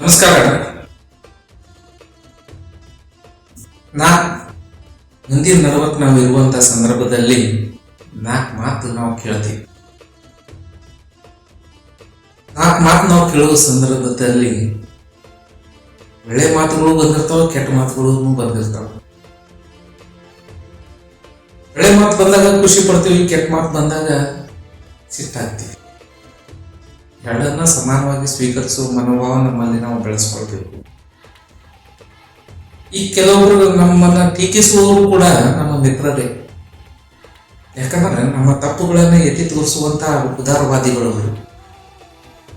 ನಮಸ್ಕಾರ ನಾ ಮುಂದಿನ ನಲವತ್ತು ನಾವು ಇರುವಂತ ಸಂದರ್ಭದಲ್ಲಿ ನಾಲ್ಕು ಮಾತು ನಾವು ಕೇಳ್ತೀವಿ. ನಾಲ್ಕು ಮಾತು ನಾವು ಕೇಳುವ ಸಂದರ್ಭದಲ್ಲಿ ಒಳ್ಳೆ ಮಾತುಗಳು ಬಂದಿರ್ತಾವ, ಕೆಟ್ಟ ಮಾತುಗಳು ಬಂದಿರ್ತಾವ. ಒಳ್ಳೆ ಮಾತು ಬಂದಾಗ ಖುಷಿ ಪಡ್ತೀವಿ, ಕೆಟ್ಟ ಮಾತು ಬಂದಾಗ ಸಿಟ್ಟಾಗ್ತೀವಿ. ಎರಡನ್ನ ಸಮಾನವಾಗಿ ಸ್ವೀಕರಿಸುವ ಮನೋಭಾವ ನಮ್ಮಲ್ಲಿ ನಾವು ಬೆಳೆಸ್ಕೊಳ್ಬೇಕು. ಈ ಕೆಲವರು ನಮ್ಮನ್ನ ಟೀಕಿಸುವವರು ಕೂಡ ನಮ್ಮ ಮಿತ್ರರೇ. ಯಾಕಂದ್ರೆ ನಮ್ಮ ತಪ್ಪುಗಳನ್ನು ಎತ್ತಿ ತೋರಿಸುವಂತಹ ಉದಾರವಾದಿಗಳು ಅವರು.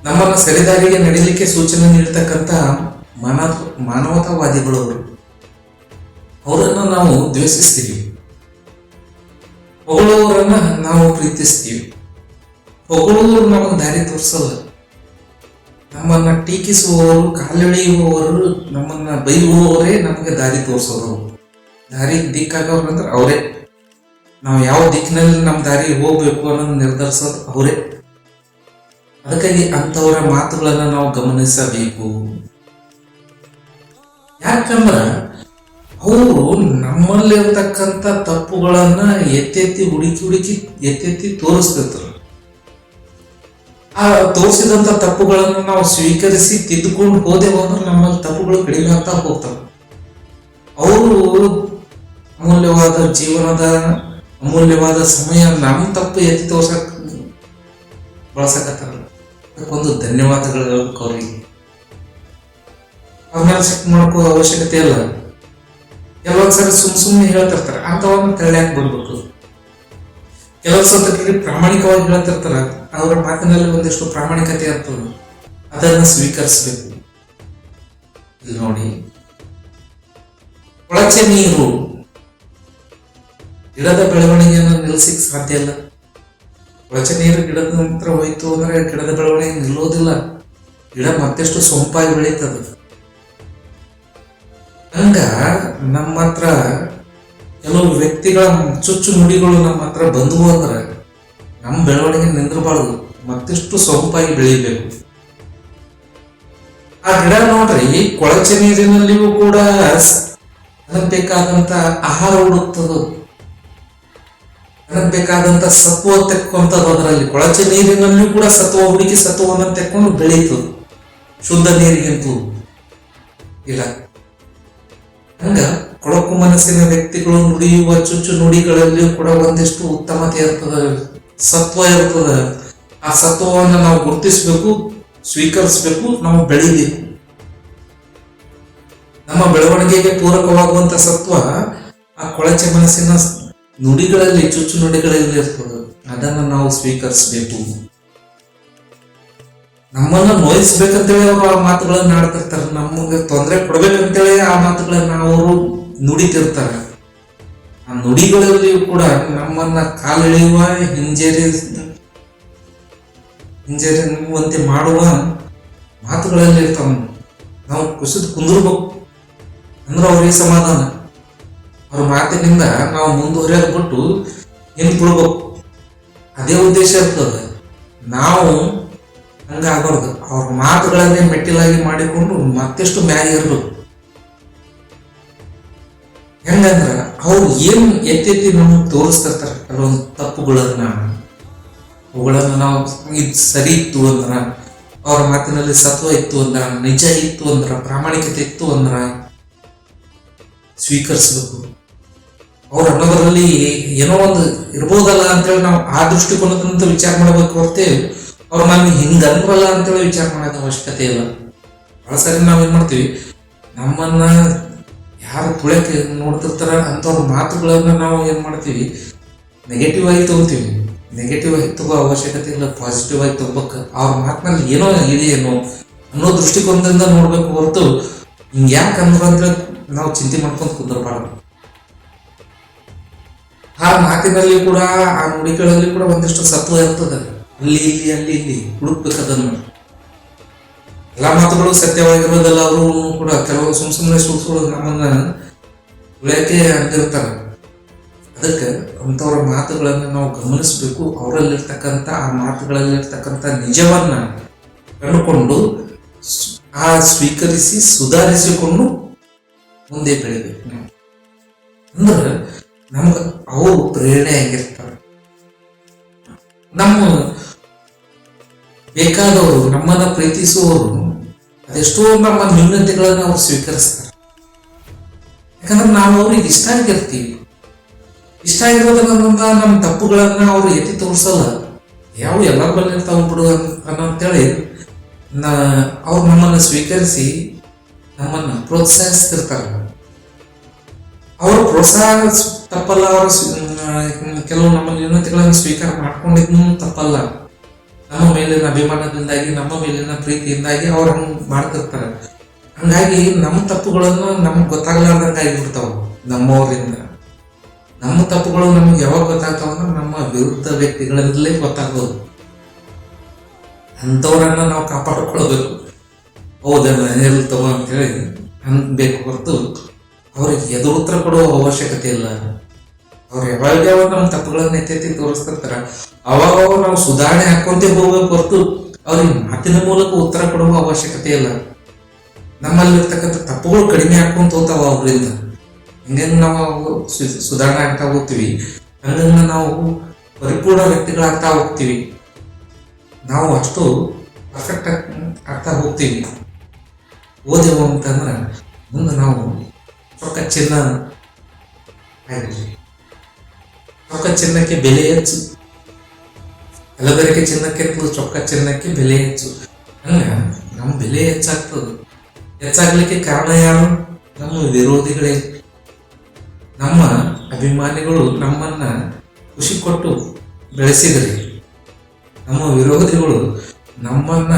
ನಮ್ಮನ್ನ ಸರಿದಾರಿಗೆ ನಡೀಲಿಕ್ಕೆ ಸೂಚನೆ ನೀಡ್ತಕ್ಕಂಥ ಮಾನ ಮಾನವತಾವಾದಿಗಳು ಅವರು. ಅವರನ್ನು ನಾವು ದ್ವೇಷಿಸ್ತೀವಿ. ಹೊಗಳವರನ್ನ ನಾವು ಪ್ರೀತಿಸ್ತೀವಿ. ಹೊಗಳವರು ನಮಗೆ ದಾರಿ ತೋರಿಸಲ್ಲ ನಮ್ಮನ್ನ ಟೀಕಿಸುವವರು, ಕಾಲೆಳೆಯುವವರು, ನಮ್ಮನ್ನ ಬೈಯುವವರೇ ನಮಗೆ ದಾರಿ ತೋರಿಸೋರು ದಾರಿ ದಿಕ್ಕಾಗವ್ರು ಅಂದ್ರೆ ಅವರೇ. ನಾವು ಯಾವ ದಿಕ್ಕಿನಲ್ಲಿ ನಮ್ಮ ದಾರಿ ಹೋಗ್ಬೇಕು ಅನ್ನೋದು ನಿರ್ಧರಿಸೋದು ಅವರೇ. ಅದಕ್ಕಾಗಿ ಅಂಥವರ ಮಾತುಗಳನ್ನ ನಾವು ಗಮನಿಸಬೇಕು. ಯಾಕಂದ್ರ ಅವರು ನಮ್ಮಲ್ಲಿರ್ತಕ್ಕಂಥ ತಪ್ಪುಗಳನ್ನ ಎತ್ತೆತ್ತಿ ಹುಡುಕಿ ಹುಡುಕಿ ಎತ್ತೆತ್ತಿ ತೋರಿಸ್ತಿರ್ತಾರೆ ಆ ತೋರಿಸಿದಂತ ತಪ್ಪುಗಳನ್ನು ನಾವು ಸ್ವೀಕರಿಸಿ ತಿದ್ದುಕೊಂಡು ಹೋದೆ ಹೋದ್ರೆ ನಮ್ಮಲ್ಲಿ ತಪ್ಪುಗಳು ಕಡಿಮೆ ಆಗ್ತಾ ಹೋಗ್ತವೆ. ಅವರು ಅಮೂಲ್ಯವಾದ ಜೀವನದ, ಅಮೂಲ್ಯವಾದ ಸಮಯ ನಮ್ಮ ತಪ್ಪು ಎತ್ತಿ ತೋರ್ಸಕ್ ಬಳಸಕತ್ತಾರ ಅದಕ್ಕೊಂದು ಧನ್ಯವಾದಗಳು ಹೇಳ್ಬೇಕು ಅವರಿಗೆ. ಅವ್ರನ್ನ ಚೆಕ್ ಮಾಡ್ಕೋ ಅವಶ್ಯಕತೆ ಇಲ್ಲ. ಕೆಲವೊಂದ್ಸರಿ ಸುಮ್ ಸುಮ್ಮನೆ ಹೇಳ್ತಿರ್ತಾರೆ. ಅಂಥವನ್ನ ತಳ್ಳ್ಯಾಕ್ ಬಿಡ್ಬೇಕು. ಕೆಲವು ಸಂದರ್ಭದಲ್ಲಿ ಪ್ರಾಮಾಣಿಕವಾಗಿ ಹೇಳ್ತಿರ್ತಾರ. ಅವರ ಮಾತಿನಲ್ಲಿ ಒಂದಿಷ್ಟು ಪ್ರಾಮಾಣಿಕತೆ ಇರ್ತದೆ ಅದನ್ನ ಸ್ವೀಕರಿಸಬೇಕು. ನೋಡಿ. ಕೊಳಚೆ ನೀರು. ಗಿಡದ ಬೆಳವಣಿಗೆಯನ್ನು ನಿಲ್ಲಿಸಕ್ ಸಾಧ್ಯ ಇಲ್ಲ. ಕೊಳಚೆ ನೀರು ಗಿಡದ ನಂತರ ಹೋಯ್ತು ಅಂದ್ರೆ ಗಿಡದ ಬೆಳವಣಿಗೆ ನಿಲ್ಲೋದಿಲ್ಲ ಗಿಡ ಮತ್ತೆಷ್ಟು ಸೊಂಪಾಗಿ ಬೆಳೀತದೆ. ಹಂಗ ನಮ್ಮ ಹತ್ರ ಕೆಲವು ವ್ಯಕ್ತಿಗಳ ಚುಚ್ಚು ನುಡಿಗಳು ನಮ್ಮ ಹತ್ರ ಬಂದವು ಅಂದ್ರೆ ನಮ್ಮ ಬೆಳವಣಿಗೆ ನಿಂದಿರಬಾರ್ದು. ಮತ್ತಿಷ್ಟು ಸೊಂಪಾಗಿ ಬೆಳೀಬೇಕು. ಆ ಗಿಡ ನೋಡ್ರಿ ಕೊಳಚೆ ನೀರಿನಲ್ಲಿಯೂ ಕೂಡ ಬೇಕಾದಂತ ಆಹಾರ ಹುಡುಕ್ತದು ಅದಕ್ಕೆ ಬೇಕಾದಂತ ಸತ್ವ ತೆಕ್ಕೊಂತದ ಅದರಲ್ಲಿ. ಕೊಳಚೆ ನೀರಿನಲ್ಲಿಯೂ ಕೂಡ ಸತ್ವ, ಹುಡುಕಿ ಸತ್ವವನ್ನು ತೆಕ್ಕೊಂಡು ಬೆಳೀತದ. ಶುದ್ಧ ನೀರಿಗಿಂತೂ. ಇಲ್ಲ. ಹಂಗ ಕೊಳಕು ಮನಸ್ಸಿನ ವ್ಯಕ್ತಿಗಳು ನುಡಿಯುವ ಚುಚ್ಚು ನುಡಿಗಳಲ್ಲಿಯೂ ಕೂಡ ಒಂದಿಷ್ಟು ಉತ್ತಮತೆ ಇರ್ತದ ಸತ್ವ ಇರ್ತದೆ ಆ ಸತ್ವವನ್ನು ನಾವು ಗುರುತಿಸಬೇಕು, ಸ್ವೀಕರಿಸಬೇಕು, ನಾವು ಬೆಳೀಬೇಕು. ನಮ್ಮ ಬೆಳವಣಿಗೆಗೆ ಪೂರಕವಾಗುವಂತ ಸತ್ವ ಆ ಕೊಳಚೆ ಮನಸ್ಸಿನ ನುಡಿಗಳಲ್ಲಿ, ಚುಚ್ಚು ನುಡಿಗಳಲ್ಲಿ ಇರ್ತದೆ. ಅದನ್ನ ನಾವು ಸ್ವೀಕರಿಸಬೇಕು. ನಮ್ಮನ್ನ ನೋಯಿಸ್ಬೇಕಂತೇಳಿ ಅವರು ಆ ಮಾತುಗಳನ್ನ ಆಡ್ತಿರ್ತಾರೆ. ನಮಗೆ ತೊಂದರೆ ಕೊಡ್ಬೇಕಂತೇಳಿ ಆ ಮಾತುಗಳನ್ನ ಅವರು ನುಡಿತಿರ್ತಾರೆ. ಆ ನುಡಿಗಳಲ್ಲಿಯೂ ಕೂಡ ನಮ್ಮನ್ನ ಕಾಲೆಳೆಯುವ ಹಿಂಜರಿ ಹಿಂಜರಿಯುವಂತೆ ಮಾಡುವ ಮಾತುಗಳಲ್ಲಿ ಇರ್ತಾವ ನಾವು ಕುಸಿದು ಕುಂದಿರ್ಬೇಕು. ಅಂದ್ರೆ ಅವ್ರಿಗೆ ಸಮಾಧಾನ. ಅವ್ರ ಮಾತಿನಿಂದ ನಾವು ಮುಂದುವರಿಯೋದು ಬಿಟ್ಟು ನಿಂತ್ಕೊಳ್ಬೇಕು. ಅದೇ ಉದ್ದೇಶ ಇರ್ತದೆ. ನಾವು ಹಂಗಾಗಬಾರ್ದು. ಅವ್ರ ಮಾತುಗಳನ್ನೇ ಮೆಟ್ಟಿಲಾಗಿ ಮಾಡಿಕೊಂಡು ಮತ್ತೆಷ್ಟು ಮ್ಯಾಗ ಇರ್ಬೇಕು. ಹೆಂಗಂದ್ರ ಅವ್ರು ಏನು ಎತ್ತೆತ್ತಿ ನಮಗೆ ತೋರಿಸ್ತಿರ್ತಾರೆ ಕೆಲವೊಂದು ತಪ್ಪುಗಳನ್ನ ಅವುಗಳನ್ನ ನಾವು ಇದು ಸರಿ ಇತ್ತು ಅಂದ್ರ ಅವ್ರ ಮಾತಿನಲ್ಲಿ ಸತ್ವ ಇತ್ತು ಅಂದ್ರ, ನಿಜ ಇತ್ತು ಅಂದ್ರ, ಪ್ರಾಮಾಣಿಕತೆ ಇತ್ತು ಅಂದ್ರ ಸ್ವೀಕರಿಸಬೇಕು. ಅವ್ರು ಅನ್ನೋದ್ರಲ್ಲಿ ಏನೋ ಒಂದು ಇರ್ಬೋದಲ್ಲ ಅಂತೇಳಿ ನಾವು ಆ ದೃಷ್ಟಿಕೋನದಂತ ವಿಚಾರ ಮಾಡಬೇಕು ಹೊರತೇ ಅವ್ರ ನಾನು ಹಿಂಗೆ ಅನ್ಬಲ್ಲ ಅಂತೇಳಿ ವಿಚಾರ ಮಾಡೋಕೆ ಅವಶ್ಯಕತೆ ಇಲ್ಲ. ಬಹಳ ಸರಿ ನಾವೇನ್ ಮಾಡ್ತೀವಿ? ನಮ್ಮನ್ನ ಯಾರು ತುಳಕ್ಕೆ ನೋಡ್ತಿರ್ತಾರ ಅಂಥವ್ರ ಮಾತುಗಳನ್ನ ನಾವು ಏನು ಮಾಡ್ತೀವಿ? ನೆಗೆಟಿವ್ ಆಗಿ ತಗೋತೀವಿ. ನೆಗೆಟಿವ್ ಆಗಿ ತಗೋ ಅವಶ್ಯಕತೆ ಇಲ್ಲ ಪಾಸಿಟಿವ್ ಆಗಿ ತಗೋಬೇಕು. ಅವ್ರ ಮಾತಿನಲ್ಲಿ ಏನೋ ಇದೆಯೇನೋ ಅನ್ನೋ ದೃಷ್ಟಿಕೋನದಿಂದ ನೋಡ್ಬೇಕು ಹೊರತು ಹಿಂಗೆ ಯಾಕೆ ಅಂದ್ರು ಅಂದ್ರೆ ನಾವು ಚಿಂತೆ ಮಾಡ್ಕೊಂಡು ಕುಂದರಬಾರ್ದು. ಆ ಮಾತಿನಲ್ಲಿ ಕೂಡ, ಆ ನುಡಿಗಳಲ್ಲಿ ಕೂಡ ಒಂದಿಷ್ಟು ಸತ್ವ ಇರ್ತದೆ. ಅಲ್ಲಿ, ಇಲ್ಲಿ ಅಲ್ಲಿ, ಇಲ್ಲಿ ಹುಡುಕ್ಬೇಕು ಅದನ್ನು. ಎಲ್ಲಾ ಮಾತುಗಳು ಸತ್ಯವಾಗಿರೋದಲ್ಲ ಅವರು ಕೂಡ ಕೆಲವು ಸುಮ್ ಸುಮ್ಮನೆ ಸುಳ್ಳು ನಮ್ಮನ್ನ ಉಳಿಯಕ್ಕೆ ಅಂತಿರ್ತಾರೆ ಅದಕ್ಕೆ ಅಂಥವ್ರ ಮಾತುಗಳನ್ನ ನಾವು ಗಮನಿಸಬೇಕು. ಅವರಲ್ಲಿರ್ತಕ್ಕಂಥ, ಆ ಮಾತುಗಳಲ್ಲಿರ್ತಕ್ಕಂಥ ನಿಜವನ್ನ ಕಂಡುಕೊಂಡು ಆ ಸ್ವೀಕರಿಸಿ, ಸುಧಾರಿಸಿಕೊಂಡು ಮುಂದೆ ಬೆಳಿಬೇಕು ನಾವು. ಅಂದ್ರೆ ನಮ್ಗೆ ಅವು ಪ್ರೇರಣೆ ಆಗಿರ್ತಾರೆ ನಮ್ಮ ಬೇಕಾದವರು, ನಮ್ಮನ್ನ ಪ್ರೀತಿಸುವವರು ಅದೆಷ್ಟೋ ನಮ್ಮ ನ್ಯೂನತೆಗಳನ್ನು ಅವ್ರು ಸ್ವೀಕರಿಸ್ತಾರೆ. ಯಾಕಂದ್ರೆ ನಾವು ಅವ್ರಿಗೆ ಇಷ್ಟ ಆಗಿರ್ತೀವಿ. ಇಷ್ಟ ಆಗಿರೋದ್ರಿಂದ ನಮ್ಮ ತಪ್ಪುಗಳನ್ನ ಅವ್ರು ಎತ್ತಿ ತೋರಿಸಲ್ಲ. ಯಾವ ಎಲ್ಲರ ಬಲ್ಲಿ ಇರ್ತಾವ ಬಿಡು ಅಂತೇಳಿ ನಾ ಅವ್ರು ನಮ್ಮನ್ನು ಸ್ವೀಕರಿಸಿ ನಮ್ಮನ್ನ ಪ್ರೋತ್ಸಾಹಿಸ್ತಿರ್ತಾರೆ. ಅವರು ಪ್ರೋತ್ಸಾಹ ತಪ್ಪಲ್ಲ, ಅವರು ಕೆಲವು ನಮ್ಮ ನ್ಯೂನತೆಗಳನ್ನು ಸ್ವೀಕಾರ ಮಾಡ್ಕೊಂಡಿದ್ನು ತಪ್ಪಲ್ಲ. ನಮ್ಮ ಮೇಲಿನ ಅಭಿಮಾನದಿಂದಾಗಿ, ನಮ್ಮ ಮೇಲಿನ ಪ್ರೀತಿಯಿಂದಾಗಿ ಅವ್ರು ಹಂಗ್ ಮಾಡ್ತಿರ್ತಾರೆ. ಹಂಗಾಗಿ ನಮ್ಮ ತಪ್ಪುಗಳನ್ನು ನಮ್ಗೆ ಗೊತ್ತಾಗ್ಲಾರ್ದಂಗ ಆಗಿಬಿಡ್ತಾವ ನಮ್ಮವರಿಂದ ನಮ್ಮ ತಪ್ಪುಗಳು ನಮ್ಗೆ ಯಾವಾಗ ಗೊತ್ತಾಗ್ತಾವ ಅಂದ್ರೆ ನಮ್ಮ ವಿರುದ್ಧ ವ್ಯಕ್ತಿಗಳಿಂದಲೇ ಗೊತ್ತಾಗೋದು. ಅಂಥವ್ರನ್ನ ನಾವು ಕಾಪಾಡ್ಕೊಳ್ಬೇಕು. ಹೌದಲ್ಲ ಎಲ್ಲಿ ತಗೋ ಅಂತೇಳಿ ಅನ್ಬೇಕು ಹೊರತು ಅವ್ರಿಗೆ ಎದುರು ಉತ್ತರ ಕೊಡುವ ಅವಶ್ಯಕತೆ ಇಲ್ಲ. ಅವ್ರು ಯಾವಾಗ ಯಾವಾಗ ನಮ್ಮ ತಪ್ಪುಗಳನ್ನ ಎತ್ತೆತ್ತಿ ತೋರಿಸ್ತಿರ್ತಾರ ಅವಾಗ ನಾವು ಸುಧಾರಣೆ ಹಾಕೊಂತೇ ಹೋಗ್ಬೇಕು ಹೊರತು ಅವ್ರಿಗೆ ಮಾತಿನ ಮೂಲಕ ಉತ್ತರ ಕೊಡುವ ಅವಶ್ಯಕತೆ ಇಲ್ಲ. ನಮ್ಮಲ್ಲಿರ್ತಕ್ಕಂಥ ತಪ್ಪುಗಳು ಕಡಿಮೆ ಹಾಕೊಂತ ಹೋಗ್ತಾವ ಅವ್ರಿಂದ. ಹಿಂಗಂಗ್ ನಾವು ಸುಧಾರಣೆ ಆಗ್ತಾ ಹೋಗ್ತೀವಿ. ಹಂಗಂಗ ನಾವು ಪರಿಪೂರ್ಣ ವ್ಯಕ್ತಿಗಳಾಗ್ತಾ ಹೋಗ್ತೀವಿ. ನಾವು ಅಷ್ಟು ಪರ್ಫೆಕ್ಟ್ ಆಗ್ತಾ ಹೋಗ್ತೀವಿ. ಓದೆವು ಅಂತಂದ್ರೆ ಮುಂದೆ ನಾವು ರೊಕ್ಕ ಚಿನ್ನ ಆಗಿರ್ಲಿ ರೊಕ್ಕ ಚಿನ್ನಕ್ಕೆ ಬೆಲೆ ಹೆಚ್ಚು. ಚಿನ್ನಕ್ಕೆ ಚಿನ್ನಕ್ಕಿಂತಲೂ ಚೊಕ್ಕ ಚಿನ್ನಕ್ಕೆ ಬೆಲೆ ಹೆಚ್ಚು. ಹಂಗ ನಮ್ಮ ಬೆಲೆ ಹೆಚ್ಚಾಗ್ತದೆ. ಹೆಚ್ಚಾಗ್ಲಿಕ್ಕೆ ಕಾರಣ ಯಾರು? ನಮ್ಮ ವಿರೋಧಿಗಳೇ. ನಮ್ಮ ಅಭಿಮಾನಿಗಳು ನಮ್ಮನ್ನ ಖುಷಿ ಕೊಟ್ಟು ಬೆಳೆಸಿದ್ರಿ, ನಮ್ಮ ವಿರೋಧಿಗಳು ನಮ್ಮನ್ನ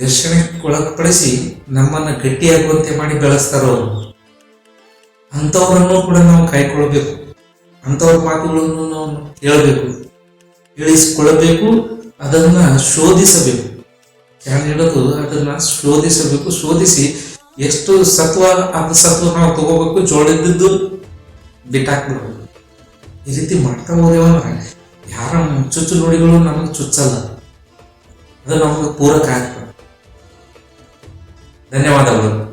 ದರ್ಶನಕ್ಕೊಳಪಡಿಸಿ ನಮ್ಮನ್ನ ಗಟ್ಟಿಯಾಗುವಂತೆ ಮಾಡಿ ಬೆಳೆಸ್ತಾರೋ? ಅಂಥವ್ರನ್ನು ಕೂಡ ನಾವು ಕಾಯ್ಕೊಳ್ಬೇಕು. ಅಂಥವ್ರ ಮಾತುಗಳನ್ನು ನಾವು ಹೇಳಬೇಕು, ಹೇಳಿಸಿಕೊಳ್ಳಬೇಕು, ಅದನ್ನ ಶೋಧಿಸಬೇಕು. ಯಾರು ಹೇಳೋದು? ಅದನ್ನ ಶೋಧಿಸಬೇಕು, ಶೋಧಿಸಿ ಎಷ್ಟು ಸತ್ವ ಅರ್ಧ ಸತ್ವ ನಾವು ತಗೋಬೇಕು ಜೋಳದಿದ್ದು ಬಿಟ್ಟಾಕ್ಬಿಡ್ಬೇಕು. ಈ ರೀತಿ ಮಾಡ್ತಾ ಹೋದೇವಂದ್ರೆ ಯಾರ ಚುಚ್ಚು ನೋಡಿಗಳು ನಮಗೆ ಚುಚ್ಚಲ್ಲ. ಅದು ನಮಗೆ ಪೂರಕ ಆಗ್ತದೆ. ಧನ್ಯವಾದಗಳು.